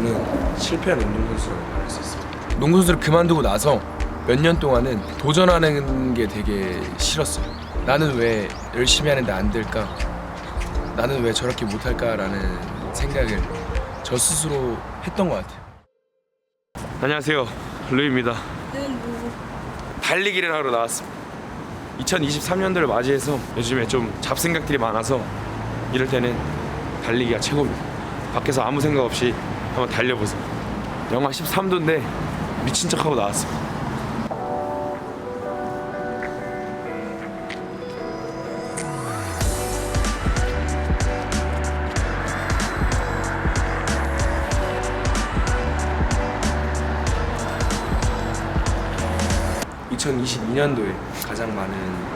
저는 실패한 운동선수라고 말할 수 있습니다. 농구 선수를 그만두고 나서 몇 년 동안은 도전하는 게 되게 싫었어요. 나는 왜 열심히 하는데 안 될까? 나는 왜 저렇게 못할까라는 생각을 저 스스로 했던 것 같아요. 안녕하세요, 루입니다. 달리기를 하러 나왔습니다. 2023년도를 맞이해서 요즘에 좀 잡생각들이 많아서 이럴 때는 달리기가 최고입니다. 밖에서 아무 생각 없이 한번 달려보세요. 영하 13도인데 미친 척하고 나왔습니다. (2022년도에) 가장 많은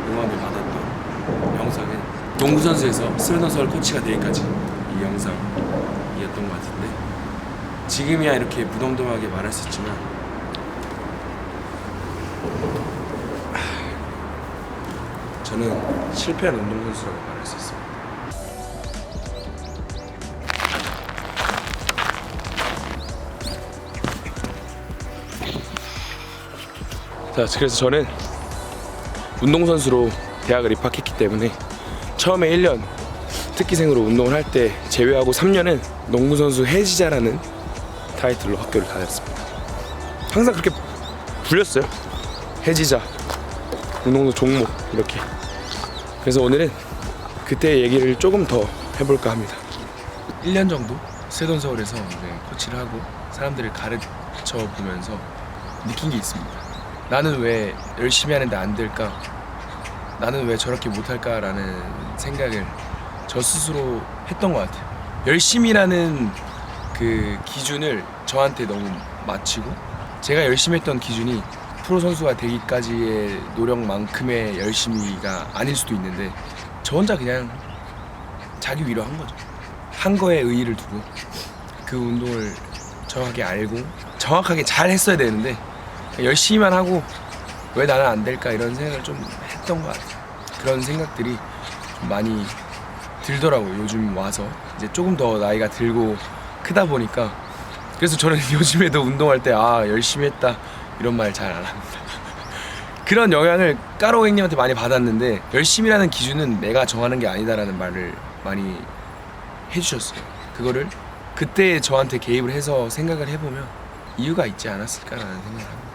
응원을 받았던 영상은 농구 선수에서 스웨덴 서울 코치가 되기까지 이 영상이었던 것 같은데 지금이야 이렇게 무덤덤하게 말할 수 있지만 저는 실패한 운동선수라고 말할 수 있습니다. 자, 그래서 저는 운동선수로 대학을 입학했기 때문에 처음에 1년 특기생으로 운동을 할 때 제외하고 3년은 농구선수 해지자라는 타이틀로 학교를 다녔습니다. 항상 그렇게 불렸어요. 해지자, 운동선수 종목 이렇게. 그래서 오늘은 그때 얘기를 조금 더 해볼까 합니다. 1년 정도 세돈 서울에서 이제 코치를 하고 사람들을 가르쳐 보면서 느낀 게 있습니다. 나는 왜 열심히 하는데 안 될까? 나는 왜 저렇게 못할까라는 생각을 저 스스로 했던 것 같아요. 열심히라는 그 기준을 저한테 너무 맞추고 제가 열심히 했던 기준이 프로 선수가 되기까지의 노력만큼의 열심히가 아닐 수도 있는데 저 혼자 그냥 자기 위로 한 거죠. 한 거에 의의를 두고 그 운동을 정확하게 알고 정확하게 잘 했어야 되는데 열심히만 하고 왜 나는 안 될까 이런 생각을 좀 했던 것 같아요. 그런 생각들이 좀 많이 들더라고요. 요즘 와서 이제 조금 더 나이가 들고 크다 보니까 그래서 저는 요즘에도 운동할 때 아 열심히 했다 이런 말 잘 안 합니다. 그런 영향을 까로 형님한테 많이 받았는데 열심히라는 기준은 내가 정하는 게 아니다라는 말을 많이 해주셨어요. 그거를 그때 저한테 개입을 해서 생각을 해보면 이유가 있지 않았을까라는 생각을 합니다.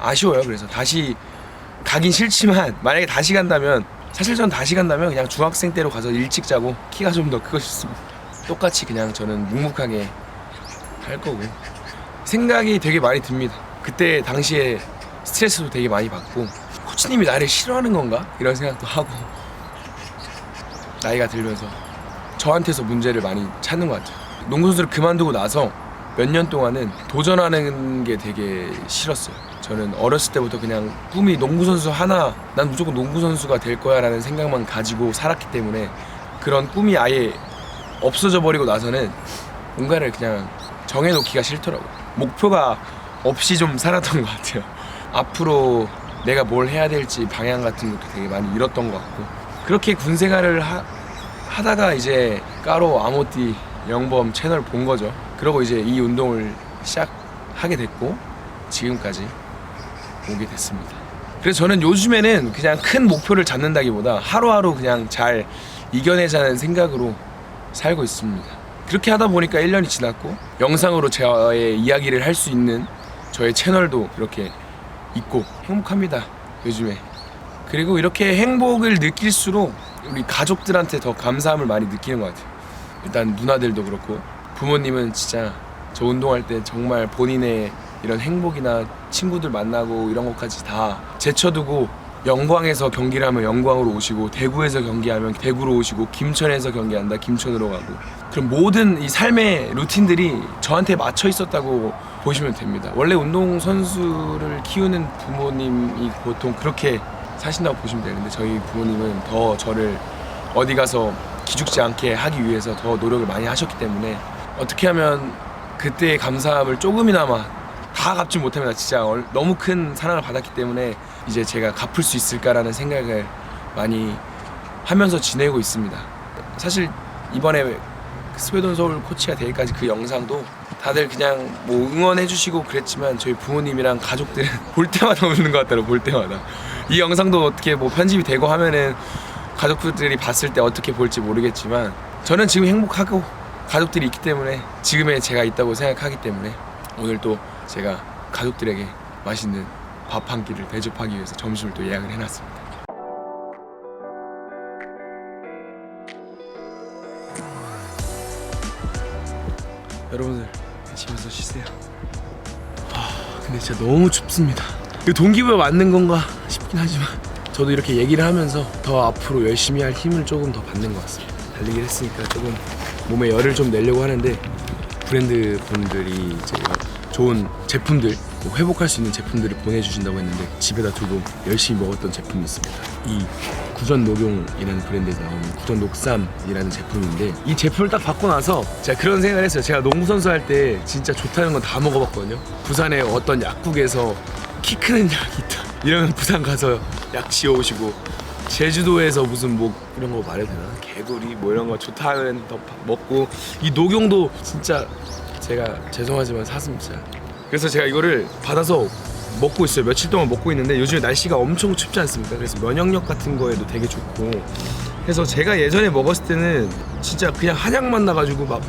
아쉬워요. 그래서 다시 가긴 싫지만 만약에 다시 간다면 사실 전 다시 간다면 그냥 중학생 때로 가서 일찍 자고 키가 좀 더 크고 싶습니다. 똑같이 그냥 저는 묵묵하게 할 거고 생각이 되게 많이 듭니다. 그때 당시에 스트레스도 되게 많이 받고 코치님이 나를 싫어하는 건가 이런 생각도 하고 나이가 들면서 저한테서 문제를 많이 찾는 것 같아요. 농구 선수를 그만두고 나서 몇 년 동안은 도전하는 게 되게 싫었어요. 저는 어렸을 때부터 그냥 꿈이 농구 선수 하나, 난 무조건 농구 선수가 될 거야라는 생각만 가지고 살았기 때문에 그런 꿈이 아예 없어져 버리고 나서는 뭔가를 그냥 정해놓기가 싫더라고요. 목표가 없이 좀 살았던 것 같아요. 앞으로 내가 뭘 해야 될지 방향 같은 것도 되게 많이 잃었던 것 같고 그렇게 군 생활을 하, 하다가 이제 까로 아모띠 영범 채널 본 거죠. 그러고 이제 이 운동을 시작하게 됐고 지금까지 오게 됐습니다. 그래서 저는 요즘에는 그냥 큰 목표를 잡는다기보다 하루하루 그냥 잘 이겨내자는 생각으로 살고 있습니다. 그렇게 하다 보니까 1년이 지났고 영상으로 저의 이야기를 할 수 있는 저의 채널도 이렇게 있고 행복합니다. 요즘에. 그리고 이렇게 행복을 느낄수록 우리 가족들한테 더 감사함을 많이 느끼는 것 같아요. 일단 누나들도 그렇고 부모님은 진짜 저 운동할 때 정말 본인의 이런 행복이나 친구들 만나고 이런 것까지 다 제쳐두고 영광에서 경기를 하면 영광으로 오시고 대구에서 경기하면 대구로 오시고 김천에서 경기한다 김천으로 가고 그럼 모든 이 삶의 루틴들이 저한테 맞춰 있었다고 보시면 됩니다. 원래 운동 선수를 키우는 부모님이 보통 그렇게 사신다고 보시면 되는데 저희 부모님은 더 저를 어디 가서 기죽지 않게 하기 위해서 더 노력을 많이 하셨기 때문에 어떻게 하면 그때의 감사함을 조금이나마 다 갚지 못합니다. 진짜 얼- 너무 큰 사랑을 받았기 때문에 이제 제가 갚을 수 있을까라는 생각을 많이 하면서 지내고 있습니다. 사실 이번에 스웨덴 서울 코치가 되기까지 그 영상도 다들 그냥 뭐 응원해주시고 그랬지만 저희 부모님이랑 가족들은 볼 때마다 우는 것 같더라고 볼 때마다 이 영상도 어떻게 뭐 편집이 되고 하면은 가족들이 봤을 때 어떻게 볼지 모르겠지만 저는 지금 행복하고 가족들이 있기 때문에 지금의 제가 있다고 생각하기 때문에 오늘 또 제가 가족들에게 맛있는 밥 한 끼를 대접하기 위해서 점심을 또 예약을 해놨습니다. 여러분들 집에서 쉬세요. 아 근데 진짜 너무 춥습니다. 이 동기부여 맞는 건가 싶긴 하지만 저도 이렇게 얘기를 하면서 더 앞으로 열심히 할 힘을 조금 더 받는 것 같습니다. 달리기를 했으니까 조금 몸에 열을 좀 내려고 하는데 브랜드 분들이 이제 좋은 제품들 뭐 회복할 수 있는 제품들을 보내주신다고 했는데 집에다 두고 열심히 먹었던 제품이 있습니다. 이 구전 녹용이라는 브랜드에서 나오는 구전 녹삼이라는 제품인데 이 제품을 딱 받고 나서 제가 그런 생각을 했어요. 제가 농구 선수 할 때 진짜 좋다는 건 다 먹어봤거든요. 부산의 어떤 약국에서 키 크는 약이 있다. 이러면 부산 가서 약 지어오시고 제주도에서 무슨 뭐 이런 거 말해도 되나? 개구리 뭐 이런 거 좋다는 더 파- 먹고 이 녹용도 진짜 제가 죄송하지만 사슴살. 그래서 제가 이거를 받아서 먹고 있어요. 며칠 동안 먹고 있는데 요즘에 날씨가 엄청 춥지 않습니까? 그래서 면역력 같은 거에도 되게 좋고. 그래서 제가 예전에 먹었을 때는 진짜 그냥 한약만 나가지고 막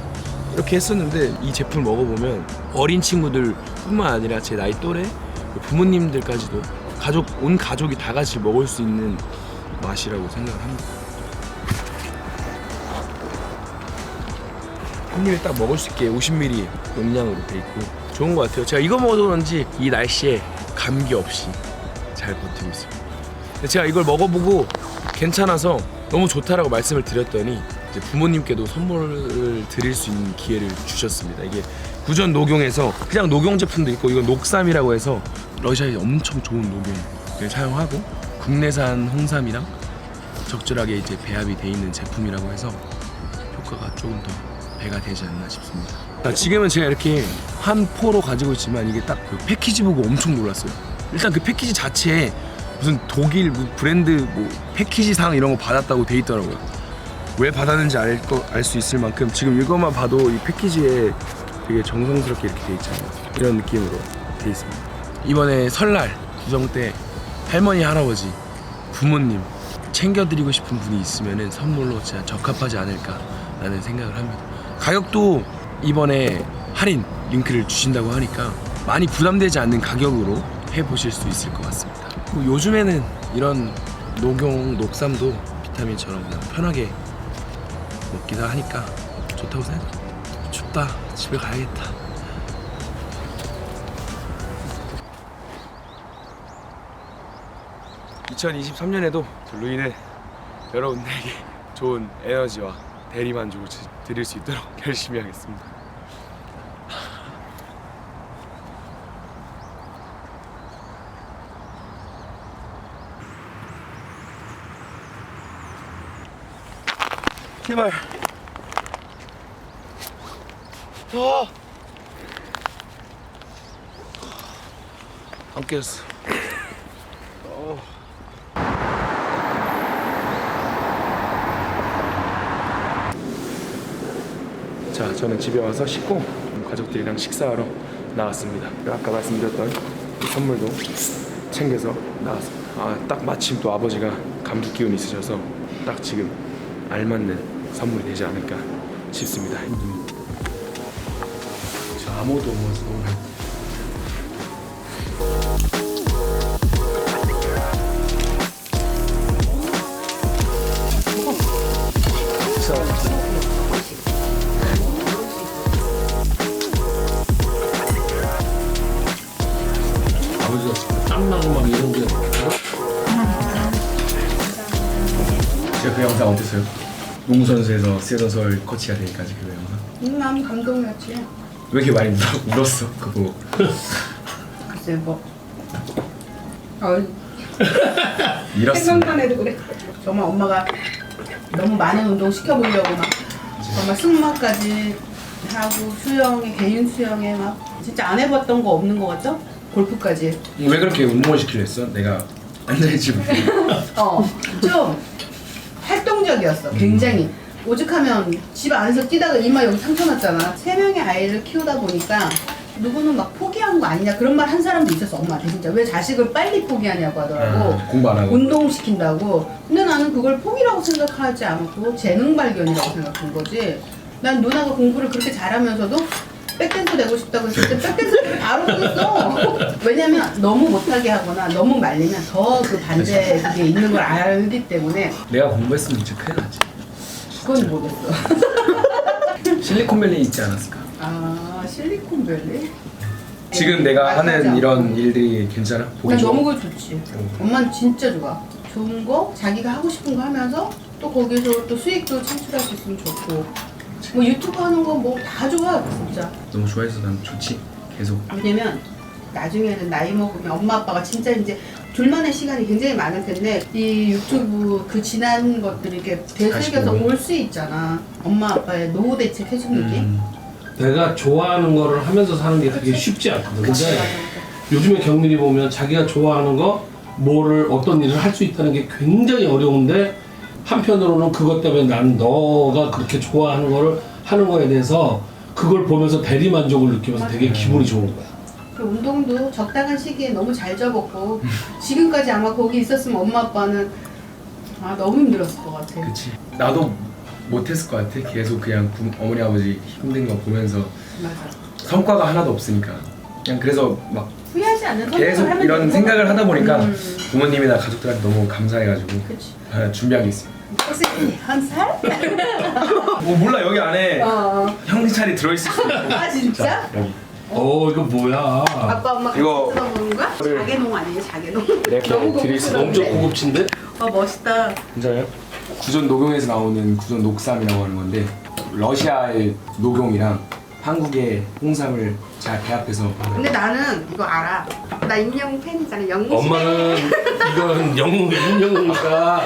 이렇게 했었는데 이 제품 먹어보면 어린 친구들 뿐만 아니라 제 나이 또래 부모님들까지도 가족 온 가족이 다 같이 먹을 수 있는 맛이라고 생각을 합니다. 한 입에 딱 먹을 수 있게 50ml 용량으로 돼 있고 좋은 것 같아요. 제가 이거 먹어서 그런지 이 날씨에 감기 없이 잘 버티고 있어요. 제가 이걸 먹어보고 괜찮아서 너무 좋다라고 말씀을 드렸더니 이제 부모님께도 선물을 드릴 수 있는 기회를 주셨습니다. 이게 구전 녹용에서 그냥 녹용 제품도 있고 이건 녹삼이라고 해서 러시아에 엄청 좋은 녹용을 사용하고 국내산 홍삼이랑 적절하게 이제 배합이 돼 있는 제품이라고 해서 효과가 조금 더 배가 되지 않나 싶습니다. 자, 지금은 제가 이렇게 한 포로 가지고 있지만 이게 딱 그 패키지 보고 엄청 놀랐어요. 일단 그 패키지 자체에 무슨 독일 뭐 브랜드 뭐 패키지상 이런 거 받았다고 돼 있더라고요. 왜 받았는지 알수 있을 만큼 지금 이것만 봐도 이 패키지에 되게 정성스럽게 이렇게 돼 있잖아요. 이런 느낌으로 돼 있습니다. 이번에 설날 구정 때 할머니 할아버지 부모님 챙겨드리고 싶은 분이 있으면은 선물로 진짜 적합하지 않을까라는 생각을 합니다. 가격도 이번에 할인 링크를 주신다고 하니까 많이 부담되지 않는 가격으로 해보실 수 있을 것 같습니다. 그리고 요즘에는 이런 녹용 녹삼도 비타민처럼 그냥 편하게 먹기도 하니까 좋다고 생각해요. 춥다 집에 가야겠다. (2023년에도) 루이는 여러분들에게 좋은 에너지와 대리만족을 지- 드릴 수 있도록 열심히 하겠습니다. 제발. 아. 안 깨졌어. 어. 저는 집에 와서 씻고 가족들이랑 식사하러 나왔습니다. 아까 말씀드렸던 이 선물도 챙겨서 나왔습니다. 아, 딱 마침 또 아버지가 감기 기운이 있으셔서 딱 지금 알맞는 선물이 되지 않을까 싶습니다. 저 아무도 없어서 너무 영상 어땠어요? 농구 선수에서 세선설 코치가 되기까지 그 영상 음, 난 감동이었지. 왜 이렇게 많이 울어, 울었어 그거 보고 글쎄 뭐. 어, 밀었어 생각만 해도 그래. 정말 엄마가 너무 많은 운동 시켜보려고 막 정말 승마까지 하고 수영에 개인 수영에 막 진짜 안 해봤던 거 없는 거 같죠? 골프까지. 왜 그렇게 운동을 시키려 했어? 내가 앉아있지 못해 어, 좀 활동적이었어. 굉장히 오죽하면 집 안에서 뛰다가 이마 여기 상처 났잖아. 세 명의 아이를 키우다 보니까 누구는 막 포기한 거 아니냐 그런 말 한 사람도 있었어 엄마한테 진짜 왜 자식을 빨리 포기하냐고 하더라고. 공부 안 하고. 운동 시킨다고. 근데 나는 그걸 포기라고 생각하지 않고 재능 발견이라고 생각한 거지. 난 누나가 공부를 그렇게 잘하면서도 백댄서 되고 싶다고 했을 때 백댄서를 바로 끊었어. 왜냐면 너무 못하게 하거나 너무 말리면 더 그 반대 그게 있는 걸 알기 때문에 내가 공부했으면 진짜 큰일 나지. 그건 모르겠어. 실리콘밸리 있지 않았을까? 아 실리콘밸리? 지금 내가 맞아. 하는 이런 일들이 괜찮아? 보기 난 좋아? 너무 좋지. 엄마는 진짜 좋아. 좋은 거 자기가 하고 싶은 거 하면서 또 거기서 또 수익도 창출할 수 있으면 좋고 뭐 유튜브 하는 거 뭐 다 좋아 진짜. 너무 좋아해서 난 좋지. 계속. 왜냐면 나중에는 나이 먹으면 엄마 아빠가 진짜 이제 둘만의 시간이 굉장히 많을 텐데 이 유튜브 그 지난 것들이 이렇게 되새겨서 보고. 볼 수 있잖아. 엄마 아빠의 노후 대책 해준 느낌. 음. 내가 좋아하는 거를 하면서 사는 게 되게 쉽지 않거든. 근데 요즘에 경민이 보면 자기가 좋아하는 거 뭐를 어떤 일을 할 수 있다는 게 굉장히 어려운데 한편으로는 그것 때문에 난 너가 그렇게 좋아하는 거를 하는 거에 대해서 그걸 보면서 대리 만족을 느끼면서 되게 기분이 좋은 거야. 그 운동도 적당한 시기에 너무 잘 접었고 지금까지 아마 거기 있었으면 엄마 아빠는 아 너무 힘들었을 것 같아. 그치. 나도 못했을 것 같아. 계속 그냥 부, 어머니 아버지 힘든 거 보면서 맞아. 성과가 하나도 없으니까. 그냥 그래서 막 후회하지 않는 선택을 계속 하면 이런 되는 생각을 것 하다. 보니까 음, 부모님이나 가족들한테 너무 감사해가지고 그치. 준비한 게 있습니다. 혹시 한 살? 뭐 몰라 여기 안에 어. 형차리 들어있을 수도 있고. 아 진짜? 여기. 어 이거 뭐야? 아빠 엄마 같이 이거- 뜯어보는 거야? 자개농 아니에요 자개농? 이렇게 너무 엄청 고급스러운데? 고급진데? 아 멋있다. 진짜요? 구전 녹용에서 나오는 구전 녹삼이라고 하는 건데 러시아의 녹용이랑 한국의 홍삼을 잘 배합해서 근데 나는 이거 알아. 나 임영웅 팬이잖아. 영웅 엄마는 이건 영웅 임영웅이니까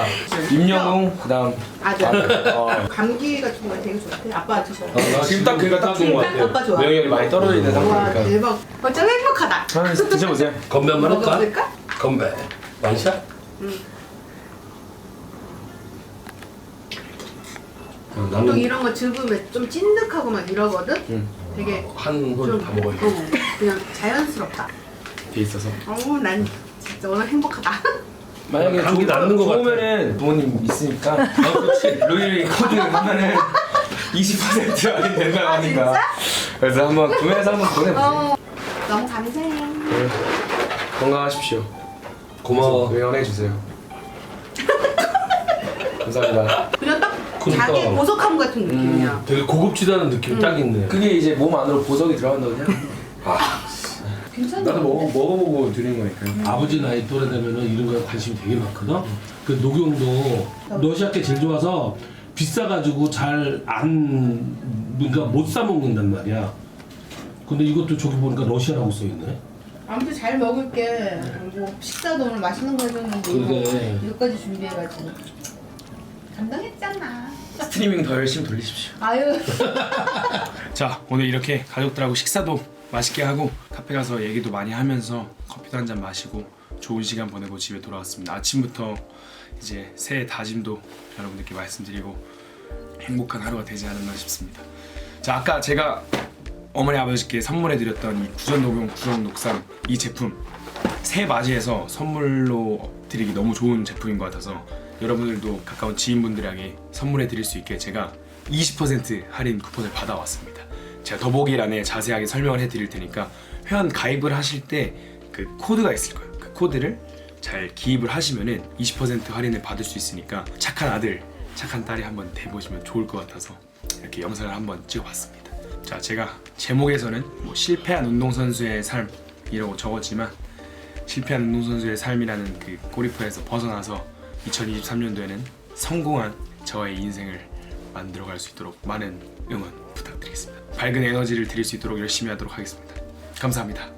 임영웅 그다음 아들. 어, 감기 같은 거 되게 좋대. 아빠 드셔. 지금 딱 그가 딱 좋은 것 지금 딱 오빠 좋아. 같아요. 명령이 많이 떨어져 있는 와 상태니까. 대박. 어쩜 행복하다. 하나 드셔보세요. 건배 한번 할까? 먹어볼까? 건배 완샷? 어, 또 나는 이런 거 즙으면 좀 찐득하고 막 이러거든. 응. 되게 한번 좀다 먹어야 돼. 어, 그냥 자연스럽다. 돼 있어서. 어우 난 진짜 오늘 행복하다. 만약에 감기 낫는 것 같아. 좋으면은 부모님 있으니까 어, 그렇지. 로이 코드 하면은 20% 할인 된다고 아, 하니까. 진짜? 그래서 한번 구매해서 한번 보내보세요. 어 너무 감사해. 네. 건강하십시오. 고마워. 응원해 주세요. 감사합니다. 그냥 딱 그러니까. 자기 보석함 같은 느낌이야. 음. 되게 고급지다는 느낌이 딱 있네. 그게 이제 몸 안으로 보석이 들어간다고 그냥. 괜찮아. 나도 먹어 먹어보고 드리는 거니까. 아버지 나이 또래 되면은 이런 거에 관심이 되게 많거든. 그 녹용도 러시아께 제일 좋아서 비싸가지고 잘 안 그러니까 못 사 먹는단 말이야. 근데 이것도 저기 보니까 러시아라고 써 있네. 아무튼 잘 먹을게. 뭐 식사도 오늘 맛있는 거 해줬는데. 이거, 이거까지 준비해가지고 감당했잖아. 스트리밍 더 열심히 돌리십시오. 아유. 자 오늘 이렇게 가족들하고 식사도 맛있게 하고 카페 가서 얘기도 많이 하면서 커피도 한 잔 마시고 좋은 시간 보내고 집에 돌아왔습니다. 아침부터 이제 새해 다짐도 여러분들께 말씀드리고 행복한 하루가 되지 않았나 싶습니다. 자 아까 제가 어머니 아버지께 선물해 드렸던 이 구전 녹용 구전 녹삼 이 제품 새해 맞이해서 선물로 드리기 너무 좋은 제품인 것 같아서 여러분들도 가까운 지인분들에게 선물해 드릴 수 있게 제가 20% 할인 쿠폰을 받아왔습니다. 제가 더보기란에 자세하게 설명을 해 드릴 테니까 회원 가입을 하실 때 그 코드가 있을 거예요. 그 코드를 잘 기입을 하시면은 20% 할인을 받을 수 있으니까 착한 아들, 착한 딸이 한번 돼보시면 좋을 것 같아서 이렇게 영상을 한번 찍어봤습니다. 자, 제가 제목에서는 뭐 실패한 운동선수의 삶이라고 적었지만 실패한 운동선수의 삶이라는 그 꼬리표에서 벗어나서 2023년도에는 성공한 저의 인생을 만들어갈 수 있도록 많은 응원 부탁드리겠습니다. 밝은 에너지를 드릴 수 있도록 열심히 하도록 하겠습니다. 감사합니다.